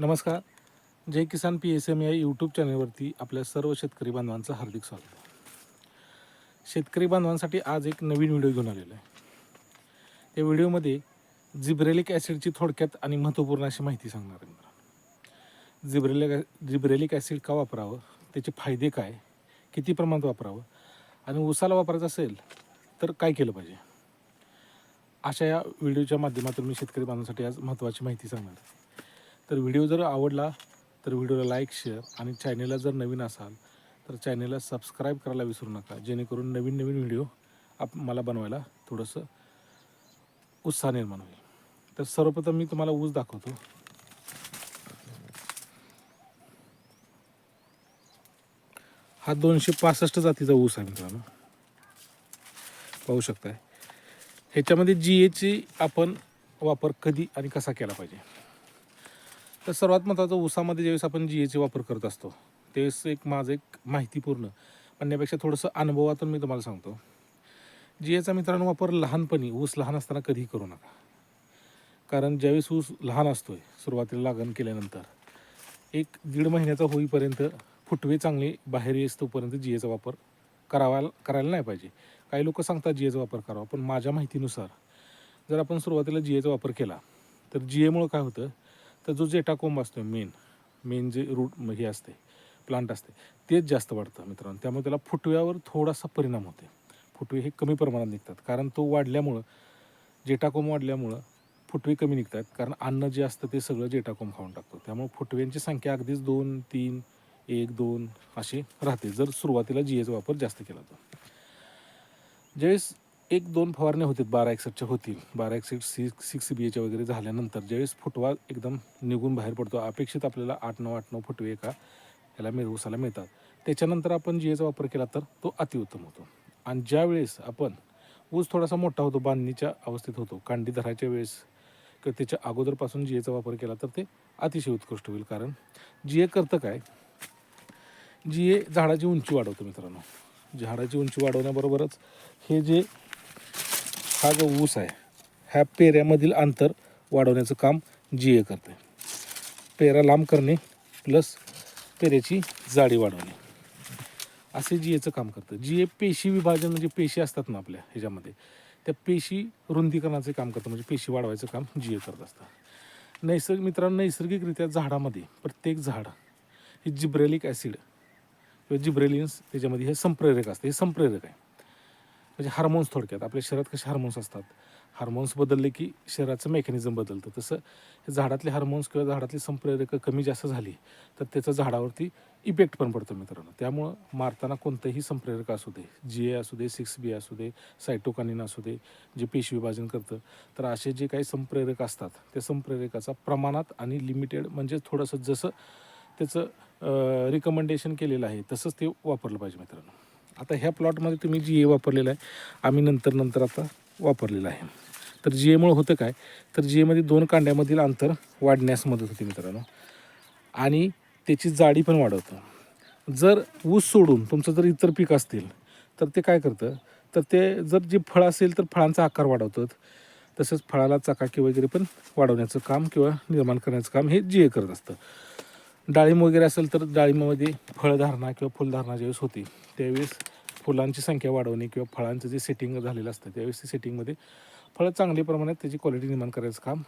नमस्कार. Jai Kisan P S M या YouTube चॅनलवरती आपल्या सर्व शेतकरी बांधवांचं हार्दिक स्वागत. शेतकरी बांधवांसाठी आज एक नवीन व्हिडिओ घेऊन आलेलो आहे. त्या व्हिडिओमध्ये जिब्रेलिक ॲसिडची थोडक्यात आणि महत्त्वपूर्ण अशी माहिती सांगणार आहे मला. जिब्रेलिक जिब्रेलिक ॲसिड का वापरावं? त्याचे फायदे काय? किती प्रमाणात वापरावं? आणि उसाला वापरायचं असेल तर काय केलं पाहिजे? अशा या व्हिडिओच्या माध्यमातून मी शेतकरी बांधवांसाठी आज महत्त्वाची माहिती सांगणार आहे. तर व्हिडिओ जर आवडला तर व्हिडिओला लाईक शेअर आणि चॅनेलला जर नवीन असाल तर चॅनेलला सबस्क्राईब करायला विसरू नका जेणेकरून नवीन नवीन व्हिडिओ आप मला बनवायला थोडंसं उत्साह निर्माण होईल. तर सर्वप्रथम मी तुम्हाला ऊस दाखवतो. हा दोनशे पासष्ट जातीचा ऊस आहे मित्रांनो. पाहू शकताय. ह्याच्यामध्ये जी एची आपण वापर कधी आणि कसा केला पाहिजे? तर सर्वात महत्त्वाचं ऊसामध्ये ज्यावेळेस आपण जी एचे वापर करत असतो त्यावेळेस एक माझं एक माहितीपूर्ण म्हणण्यापेक्षा थोडंसं अनुभवातून मी तुम्हाला सांगतो. जी एचा मित्रांनो वापर लहानपणी ऊस लहान असताना कधीही करू नका. कारण ज्यावेळेस ऊस लहान असतोय सुरुवातीला लागण केल्यानंतर एक दीड महिन्याचा होईपर्यंत फुटवे चांगले बाहेर येस तोपर्यंत जी एचा वापर करावा करायला नाही पाहिजे. काही लोक सांगतात जी एचा वापर करावा पण माझ्या माहितीनुसार जर आपण सुरुवातीला जी एचा वापर केला तर जी एमुळं काय होतं? तर जो जेटाकोंब असतो मेन मेन जे रूट हे असते प्लांट असते तेच जास्त वाढतं मित्रांनो. त्यामुळे त्याला फुटव्यावर थोडासा परिणाम होते. फुटवे हे कमी प्रमाणात निघतात. कारण तो वाढल्यामुळं जेटाकोंब वाढल्यामुळं फुटवे कमी निघतात. कारण अन्न जे असतं ते सगळं जेटाकोंब खाऊन टाकतो. त्यामुळे फुटव्यांची संख्या अगदीच दोन तीन एक दोन अशी राहते. जर सुरुवातीला जी एचा वापर जास्त केला तर ज्यावेळेस एक दोन फवारण्या होतील बारा एकसष्टच्या होतील बारा एकसष्ट सिक्स सिक्स बी एच्या वगैरे झाल्यानंतर ज्यावेळेस फुटवा एकदम निघून बाहेर पडतो अपेक्षित आपल्याला आठ नऊ आठ नऊ फुटवे एका याला मिळ ऊसाला मिळतात. त्याच्यानंतर आपण जी एचा वापर केला तर तो अतिउत्तम होतो. आणि ज्यावेळेस आपण ऊस थोडासा मोठा होतो बांधणीच्या अवस्थेत होतो कांडी धरायच्या वेळेस किंवा त्याच्या अगोदरपासून जी एचा वापर केला तर ते अतिशय उत्कृष्ट होईल. कारण जी ए करतं काय? जी ए झाडाची उंची वाढवतो मित्रांनो. झाडाची उंची वाढवण्याबरोबरच हे जे हा जो ऊस आहे ह्या पेऱ्यामधील अंतर वाढवण्याचं काम जी ए करते पेरा लांब करणे प्लस पेऱ्याची जाडी वाढवणे. असे जी एचं काम करतं. जी ए पेशी विभाजन म्हणजे पेशी असतात ना आपल्या ह्याच्यामध्ये त्या पेशी रुंदीकरणाचे काम करतं म्हणजे पेशी वाढवायचं काम जी ए करत असतं. नैसर्गिक मित्रांनो नैसर्गिकरित्या झाडामध्ये प्रत्येक झाड हे जिब्रेलिक ॲसिड किंवा जिब्रेलिन्स त्याच्यामध्ये हे संप्रेरक असतं हे संप्रेरक आहे. म्हणजे हार्मोन्स थोडक्यात. आपल्या शरीरात कसे हार्मोन्स असतात? हार्मोन्स बदलले की शरीराचं मेकॅनिझम बदलतं. तसं हे झाडातले हार्मोन्स किंवा झाडातली संप्रेरकं कमी जास्त झाली तर त्याचा झाडावरती इफेक्ट पण पडतो मित्रांनो. त्यामुळं मारताना कोणतंही संप्रेरक असू दे जी ए असू दे सिक्स बी असू दे सायटोकानिन असू दे जे पेशी विभाजन करतं तर असे जे काही संप्रेरक असतात त्या संप्रेरकाचा प्रमाणात आणि लिमिटेड म्हणजे थोडंसं जसं त्याचं रिकमेंडेशन केलेलं आहे तसंच ते वापरलं पाहिजे मित्रांनो. आता ह्या प्लॉटमध्ये तुम्ही जी ए वापरलेलं आहे आम्ही नंतर नंतर आता वापरलेलं आहे. तर जी एमुळं होतं काय? तर जी एमध्ये दोन कांड्यामधील अंतर वाढण्यास मदत होते मित्रांनो. आणि त्याची जाडी पण वाढवतं. जर ऊस सोडून तुमचं जर इतर पीक असतील तर ते काय करतं? तर ते जर जे फळ असेल तर फळांचा आकार वाढवतात. तसंच फळाला चकाकी वगैरे पण वाढवण्याचं काम किंवा निर्माण करण्याचं काम हे जी ए करत असतं. डाळिंब वगैरे असेल तर डाळिंबामध्ये फळधारणा किंवा फुलधारणा ज्यावेळेस होती त्यावेळेस फुलांची संख्या वाढवणे किंवा फळांचं जे सेटिंग झालेलं असतं त्यावेळेस ते सेटिंगमध्ये फळं चांगल्या प्रमाणात त्याची क्वालिटी निर्माण करायचं काम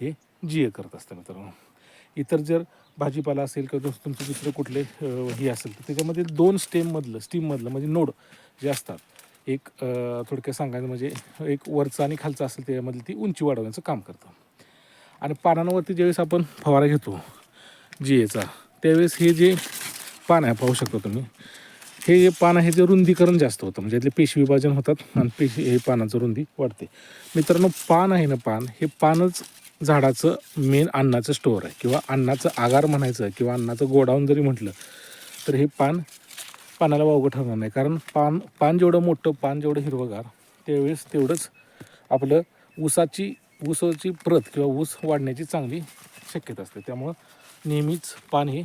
हे जी ए करत असतं मित्रांनो. इतर जर भाजीपाला असेल किंवा दुस- तुमचं दुसरं कुठले हे असेल तर त्याच्यामध्ये दोन स्टेममधलं स्टीममधलं म्हणजे नोड जे असतात एक थोडक्यात सांगायचं म्हणजे एक वरचं आणि खालचं असेल त्याच्यामधली ती उंची वाढवण्याचं काम करतं. आणि पानांवरती ज्यावेळेस आपण फवारा घेतो जी एचा त्यावेळेस हे जे पान आहे पाहू शकता तुम्ही हे जे पान आहे ते रुंदीकरण जास्त होतं म्हणजे यातले पेशी विभाजन होतात आणि पेशी हे पानाचं रुंदी वाढते. मित्रांनो पान आहे ना पान हे पानच झाडाचं मेन अन्नाचं स्टोअर आहे. किंवा अन्नाचं आगार म्हणायचं किंवा अन्नाचं गोडाऊन जरी म्हटलं तर हे पान पानाला वावगं ठरणार नाही. कारण पान पान जेवढं मोठं पान जेवढं हिरवंगार त्यावेळेस तेवढंच आपलं ऊसाची ऊसाची प्रत किंवा ऊस वाढण्याची चांगली शक्यता असते. त्यामुळं नेहमीच पान हे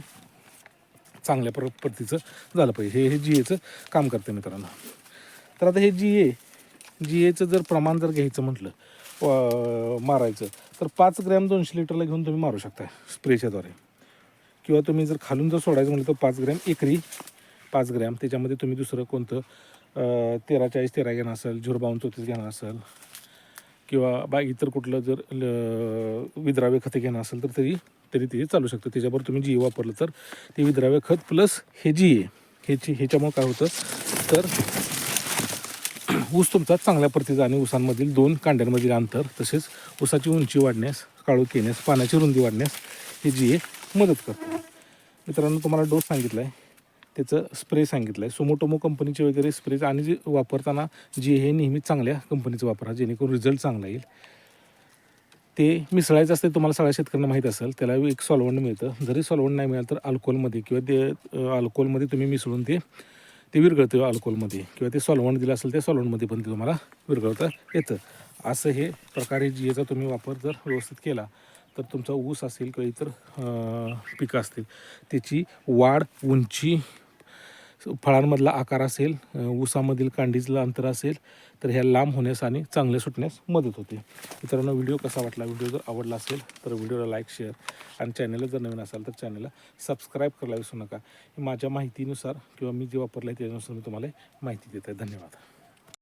चांगल्या प्र प्रतीचं झालं पाहिजे. हे हे जी एचं काम करते मित्रांनो. तर आता हे जी ए जी एचं जर प्रमाण जर घ्यायचं म्हटलं व- मारायचं तर पाच ग्रॅम दोनशे लिटरला घेऊन तुम्ही मारू शकता स्प्रेच्याद्वारे. किंवा तुम्ही जर खालून जर सोडायचं म्हटलं तर पाच ग्रॅम एकरी पाच ग्रॅम. त्याच्यामध्ये तुम्ही दुसरं कोणतं तेरा चाळीस तेरा घेणं असेल झुरबावून चौतीस घेणं असेल किंवा बा इतर कुठलं जर ल- विद्राव्य खते घेणं असेल तर तरी तरी ते चालू शकतं. त्याच्यावर तुम्ही जी वापरलं तर ते विद्राव्य खत प्लस हे जी ए ह्याची ह्याच्यामुळं काय होतं? तर ऊस तुमचा चांगल्या प्रतीचा आणि ऊसांमधील दोन कांड्यांमधील अंतर तसेच ऊसाची उंची वाढण्यास काळोख येण्यास पाण्याची रुंदी वाढण्यास हे जी ए मदत करतं. मित्रांनो तुम्हाला डोस सांगितला आहे त्याचं स्प्रे सांगितलं आहे सोमोटोमो कंपनीचे वगैरे स्प्रे आणि जे वापरताना जे हे नेहमी चांगल्या कंपनीचं वापरा जेणेकरून रिझल्ट चांगला येईल. ते मिसळायचं असते तुम्हाला सगळ्या शेतकऱ्यांना माहीत असेल. त्याला एक सॉल्वंट मिळतं. जरी सॉल्वंट नाही मिळालं तर अल्कोहोलमध्ये किंवा ते अल्कोहोलमध्ये तुम्ही मिसळून ते ते विरघळतं अल्कोहोलमध्ये किंवा ते सॉल्वंट दिलं असेल त्या सॉल्वंटमध्ये पण ते तुम्हाला विरघळता येतं. असं हे प्रकारे जी याचा तुम्ही वापर जर व्यवस्थित केला तर तुमचा ऊस असेल किंवा इतर पिकं असतील त्याची वाढ उंची फळांमधला आकार असेल ऊसामधील कांडीचं अंतर असेल तर ह्या लांब होण्यास आणि चांगले सुटण्यास मदत होते. मित्रांनो व्हिडिओ कसा वाटला व्हिडिओ जर आवडला असेल तर व्हिडिओला लाईक शेअर आणि चॅनलला जर नवीन असाल तर चॅनलला सबस्क्राईब करायला विसरू नका. माझ्या माहितीनुसार किंवा मी जे वापरलं आहे त्यानुसार मी तुम्हाला माहिती देत आहे धन्यवाद.